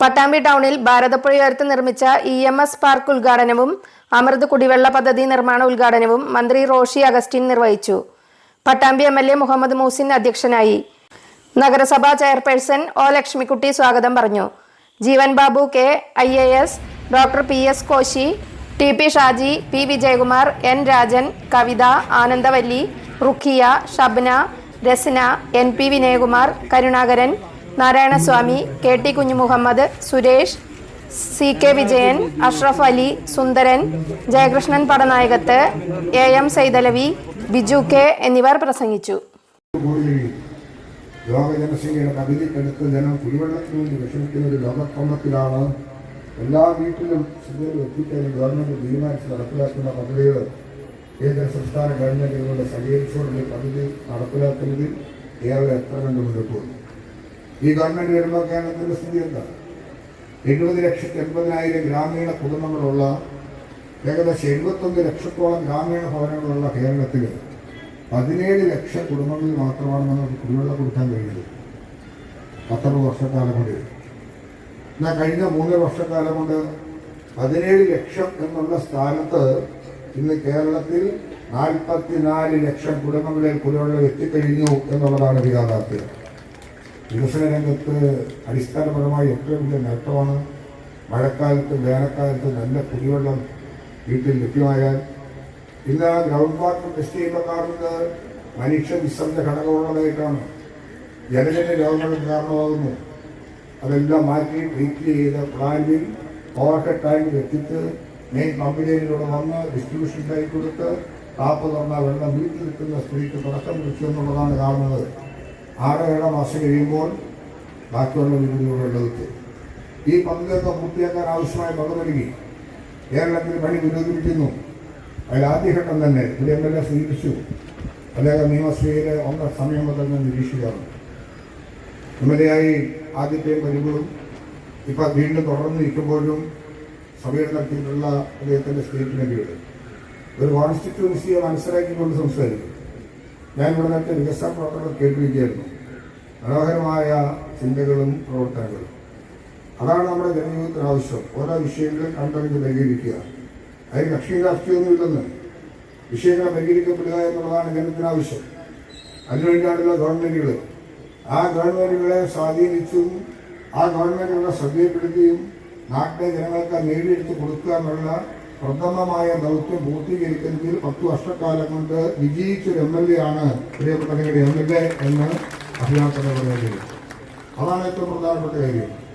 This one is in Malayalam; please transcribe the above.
പട്ടാമ്പി ടൗണിൽ ഭാരതപ്പുഴയോരത്ത് നിർമ്മിച്ച ഇ എം എസ് പാർക്ക് ഉദ്ഘാടനവും അമൃത് കുടിവെള്ള പദ്ധതി നിർമ്മാണ ഉദ്ഘാടനവും മന്ത്രി റോഷി അഗസ്റ്റിൻ നിർവഹിച്ചു. Pattambi M L A Muhammad Muhsin അധ്യക്ഷനായി. നഗരസഭാ ചെയർപേഴ്സൺ ഒ ലക്ഷ്മിക്കുട്ടി സ്വാഗതം പറഞ്ഞു. Jeevan Babu K I A S doctor P S Koshy T P Shaji P Vijayakumar N Rajan Kavitha Anandavalli Rukhiya Shabna Rasna N P Vinayakumar Karunakaran Narayanaswamy K T Kunju Muhammad Suresh C K Vijayan Ashraf Ali Sundaran Jayakrishnan Padanayakath A M Saithalavi Biju K എന്നിവർ പ്രസംഗിച്ചു. ലോക ജനസംഖ്യയുടെ പകുതിക്കടുത്ത് ജനം കുടിവെള്ളത്തിന് വേണ്ടി വിഷമിക്കുന്ന ഒരു ലോകക്രമത്തിലാണ് എല്ലാ വീട്ടിലും ശുദ്ധം എത്തിക്കാൻ ഗവൺമെന്റ് തീരുമാനിച്ച് നടപ്പിലാക്കുന്ന പദ്ധതികൾ കേന്ദ്ര സംസ്ഥാന ഗവൺമെന്റുകളുടെ സഹകരിച്ചുകൊണ്ട് പദ്ധതി നടപ്പിലാക്കുന്നതിൽ ഏറെ എത്ര കണ്ട് പോകുന്നു ഈ ഗവൺമെന്റ് വരുമ്പോൾ കേരളത്തിന്റെ സ്ഥിതി എന്താ? എഴുപത് ലക്ഷത്തി എൺപതിനായിരം ഗ്രാമീണ കുടുംബങ്ങളുള്ള ഏകദേശം എഴുപത്തൊന്ന് ലക്ഷത്തോളം ഗ്രാമീണ ഭവനങ്ങളുള്ള കേരളത്തിൽ പതിനേഴ് ലക്ഷം കുടുംബങ്ങളിൽ മാത്രമാണ് നമുക്ക് കുടിവെള്ളം കൊടുക്കാൻ കഴിയുന്നത്. പത്തൊമ്പത് വർഷക്കാലം കൊണ്ട്. എന്നാൽ കഴിഞ്ഞ മൂന്നര വർഷക്കാലം കൊണ്ട് പതിനേഴ് ലക്ഷം എന്നുള്ള സ്ഥാനത്ത് ഇന്ന് കേരളത്തിൽ നാൽപ്പത്തിനാല് ലക്ഷം കുടുംബങ്ങളിൽ കുടിവെള്ളം എത്തിക്കഴിഞ്ഞു എന്നുള്ളതാണ് ഒരു യാഥാർത്ഥ്യം. വികസന രംഗത്ത് അടിസ്ഥാനപരമായി ഏറ്റവും വലിയ നേട്ടമാണ് മഴക്കാലത്ത് വേനൽക്കാലത്ത് നല്ല കുടിവെള്ളം വീട്ടിൽ ലഭ്യമായാൽ. ഇന്ന് ഗ്രൗണ്ട് വാട്ടർ ടെസ്റ്റ് ചെയ്യുമ്പോൾ കാണുന്നത് മനുഷ്യ വിസർജ ഘടകമുള്ളതായിട്ടാണ് ജലജന്യ രോഗങ്ങൾക്ക് കാരണമാകുന്നു. അതെല്ലാം മാറ്റി ട്രീറ്റ് ചെയ്ത് പ്ലാന്റിൽ ഓവർഹെഡ് ടാങ്കിൽ എത്തിച്ച് മെയിൻ പമ്പിലേനിലൂടെ വന്ന് ഡിസ്ട്രിബ്യൂഷൻ ടൈം കൊടുത്ത് ടാപ്പ് തുറന്ന വെള്ളം വീട്ടിൽ നിൽക്കുന്ന സ്ത്രീക്ക് തുടക്കം കുറിച്ചു എന്നുള്ളതാണ് കാണുന്നത്. ആറ് ഏഴ് മാസം കഴിയുമ്പോൾ ബാക്കിയുള്ള വീടുകളിലൂടെ ഈ പദ്ധതിയൊക്കെ പൂർത്തിയാക്കാൻ ആവശ്യമായ പങ്ക് നൽകി. കേരളത്തിൽ പണി പുരോഗമിക്കുന്നു. അതിൽ ആദ്യഘട്ടം തന്നെ ഇവിടെ എം എൽ എ സ്വീകരിച്ചു. അദ്ദേഹം നിയമസഭയിലെ ഒന്ന സമയം മുതൽ നിരീക്ഷിക്കാറു എം എൽ എ ആയി ആദ്യത്തെയും വരുമ്പോഴും ഇപ്പം വീണ്ടും തുടർന്ന് നിൽക്കുമ്പോഴും സഭയിൽ നടത്തിയിട്ടുള്ള അദ്ദേഹത്തിന്റെ സ്റ്റേറ്റ്മെന്റുകൾ. ഒരു കോൺസ്റ്റിറ്റ്യൂൻസിയെ മനസ്സിലാക്കിക്കൊണ്ട് സംസാരിക്കും. ഞാൻ ഇവിടെ നേരത്തെ വികസന പ്രവർത്തനങ്ങൾ കേട്ടിരിക്കുകയായിരുന്നു. മനോഹരമായ ചിന്തകളും പ്രവർത്തനങ്ങളും. അതാണ് നമ്മുടെ ജനജീവിതത്തിന് ആവശ്യം. ഓരോ വിഷയങ്ങളും കണ്ടറിഞ്ഞ് പരിഹരിക്കുക. അതിന് കക്ഷി രാഷ്ട്രീയമൊന്നുമില്ലെന്ന് വിഷയങ്ങൾ പരിഹരിക്കപ്പെടുക എന്നുള്ളതാണ് ജനത്തിന് ആവശ്യം. അതിനുവേണ്ടിയാണല്ലോ ഗവൺമെന്റുകൾ ആ ഗവൺമെന്റുകളെ സ്വാധീനിച്ചും ആ ഗവൺമെന്റുകളെ ശ്രദ്ധയപ്പെടുത്തുകയും നാട്ടിലെ ജനങ്ങൾക്ക് നേടിയെടുത്ത് കൊടുക്കുക എന്നുള്ള പ്രഥമമായ ദൗത്യം പൂർത്തീകരിക്കുന്നതിൽ പത്ത് വർഷക്കാലം കൊണ്ട് വിജയിച്ചൊരു എം എൽ എ ആണ് പ്രിയപ്പെട്ട എം എൽ എ എന്ന് അഭിലാഷത പറയുന്നത്. അതാണ് ഏറ്റവും പ്രധാനപ്പെട്ട കാര്യം.